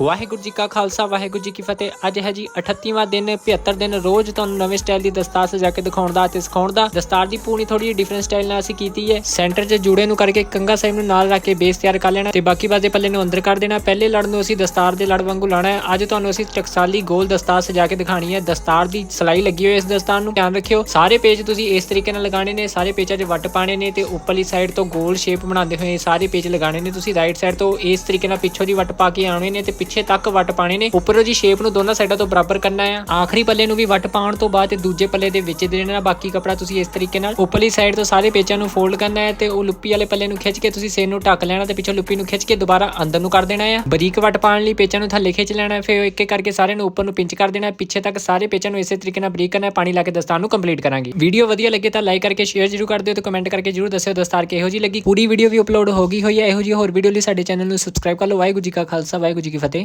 ਵਾਹਿਗੁਰੂ ਜੀ ਕਾ ਖਾਲਸਾ, ਵਾਹਿਗੁਰੂ ਜੀ ਕੀ ਫਤਿਹ। ਅੱਜ ਹੈ ਜੀ 38ਵਾਂ ਦਿਨ 75 ਦਿਨ ਰੋਜ਼ ਤੁਹਾਨੂੰ ਨਵੇਂ ਸਟਾਈਲ ਦੀ ਦਸਤਾਰ ਸਜਾ ਕੇ ਦਿਖਾਉਣ ਦਾ ਤੇ ਸਿਖਾਉਣ ਦਾ। ਦਸਤਾਰ ਦੀ ਪੂਰੀ ਥੋੜੀ ਜਿਹੀ ਡਿਫਰੈਂਟ ਸਟਾਈਲ ਨਾਲ ਅਸੀਂ ਕੀਤੀ ਹੈ। ਸੈਂਟਰ 'ਚ ਜੂੜੇ ਨੂੰ ਕਰਕੇ ਕੰਗਾ ਸਾਹਿਬ ਨੂੰ ਨਾਲ ਰੱਖ ਕੇ ਬੇਸ ਤਿਆਰ ਕਰ ਲੈਣਾ ਤੇ ਬਾਕੀ ਬਾਜ਼ੇ ਪੱਲੇ ਨੂੰ ਅੰਦਰ ਕਰ ਦੇਣਾ। ਪਹਿਲੇ ਲੜ ਨੂੰ ਅਸੀਂ ਦਸਤਾਰ ਦੇ ਲੜ ਵਾਂਗੂ ਲਾਣਾ ਹੈ। ਅੱਜ ਤੁਹਾਨੂੰ ਅਸੀਂ ਟਕਸਾਲੀ ਗੋਲ ਦਸਤਾਰ ਸਜਾ ਕੇ ਦਿਖਾਣੀ ਹੈ। ਦਸਤਾਰ ਦੀ ਸਲਾਈ ਲੱਗੀ ਹੋਈ ਇਸ ਦਸਤਾਰ ਨੂੰ। ਧਿਆਨ ਰੱਖਿਓ, ਸਾਰੇ ਪੇਜ ਤੁਸੀਂ ਇਸ ਤਰੀਕੇ ਨਾਲ ਲਗਾਣੇ ਨੇ। ਸਾਰੇ ਪੇਜਾਂ 'ਚ ਵੱਟ ਪਾਣੇ ਨੇ ਤੇ ਉੱਪਰਲੀ ਸਾਈਡ ਤੋਂ ਗੋਲ ਸ਼ੇਪ ਬਣਾਉਂਦੇ ਹੋਏ ਸਾਰੇ ਪੇਜ ਲਗਾਣੇ ਨੇ। ਤੁਸੀਂ ਰਾਈਟ ਸਾਈਡ ਤੋਂ ਇਸ ਤਰੀਕੇ ਨਾਲ ਪਿੱਛੋਂ ਦੀ ਵੱਟ ਪਾ ਕੇ ਆਉਣੇ ਨੇ ਤੇ ਪਿੱਛੇ ਤੱਕ ਵੱਟ ਪਾਣੇ ਨੇ। ਉੱਪਰੋਂ ਜੀ ਸ਼ੇਪ ਨੂੰ ਦੋਨਾਂ ਸਾਈਡਾਂ ਤੋਂ ਬਰਾਬਰ ਕਰਨਾ ਹੈ ਆਖਰੀ ਪੱਲੇ ਨੂੰ ਵੀ ਵੱਟ ਪਾਉਣ ਤੋਂ ਬਾਅਦ ਦੂਜੇ ਪੱਲੇ ਦੇ ਵਿੱਚ ਦੇ ਦੇਣਾ। ਬਾਕੀ ਕਪੜਾ ਤੁਸੀਂ ਇਸ ਤਰੀਕੇ ਨਾਲ ਉੱਪਰਲੀ ਸਾਈਡ ਤੋਂ ਸਾਰੇ ਪੇਚਾਂ ਨੂੰ ਫੋਲਡ ਕਰਨਾ ਹੈ ਤੇ ਉਹ ਲੁੱਪੀ ਵਾਲੇ ਪੱਲੇ ਨੂੰ ਖਿੱਚ ਕੇ ਤੁਸੀਂ ਸਿਰ ਨੂੰ ਢੱਕ ਲੈਣਾ ਤੇ ਪਿੱਛੋਂ ਲੁੱਪੀ ਨੂੰ ਖਿੱਚ ਕੇ ਦੁਬਾਰਾ ਅੰਦਰ ਨੂੰ ਕਰ ਦੇਣਾ ਹੈ ਬਰੀਕ ਵੱਟ ਪਾਉਣ ਲਈ ਪੇਚਾਂ ਨੂੰ ਥੱਲੇ ਖਿੱਚ ਲੈਣਾ ਹੈ, ਫਿਰ ਇੱਕ ਇੱਕ ਕਰਕੇ ਸਾਰੇ ਨੂੰ ਉੱਪਰ ਨੂੰ ਪਿੰਚ ਕਰ ਦੇਣਾ ਪਿੱਛੇ ਤੱਕ ਸਾਰੇ ਪੇਚਾਂ ਨੂੰ ਇਸੇ ਤਰੀਕੇ ਨਾਲ ਬਰੀਕ ਕਰਨਾ ਪਾਣੀ ਲਾ ਕੇ ਦਸਤਾਰ ਨੂੰ ਕੰਪਲੀਟ ਕਰਾਂਗੇ। ਵੀਡੀਓ ਵਧੀਆ ਲੱਗੇ ਤਾਂ ਲਾਈਕ ਕਰਕੇ ਸ਼ੇਅਰ ਜ਼ਰੂਰ ਕਰ ਦਿਓ ਤੇ ਕਮੈਂਟ ਕਰਕੇ ਜ਼ਰੂਰ ਦੱਸਿਓ ਦਸਤਾਰ ਕਿਹੋ ਜੀ ਲੱਗੀ। ਪੂਰੀ ਵੀਡੀਓ ਵੀ ਅਪਲੋਡ ਹੋ ਗਈ ਹੋਈ ਹੈ, ਇਹੋ ਜੀ ਹੋਰ ਵੀਡੀਓ ਲਈ ਸਾਡੇ ਚੈਨਲ ਨੂੰ ਸਬਸਕ੍ਰਾਈਬ ਕਰ ਲਓ। ਵਾਹਿਗੁਰੂ ਜੀ ਕਾ ਖਾਲਸਾ, ਵਾਹਿਗੁਰੂ ਜੀ ਕੀ ਫਤਿਹ।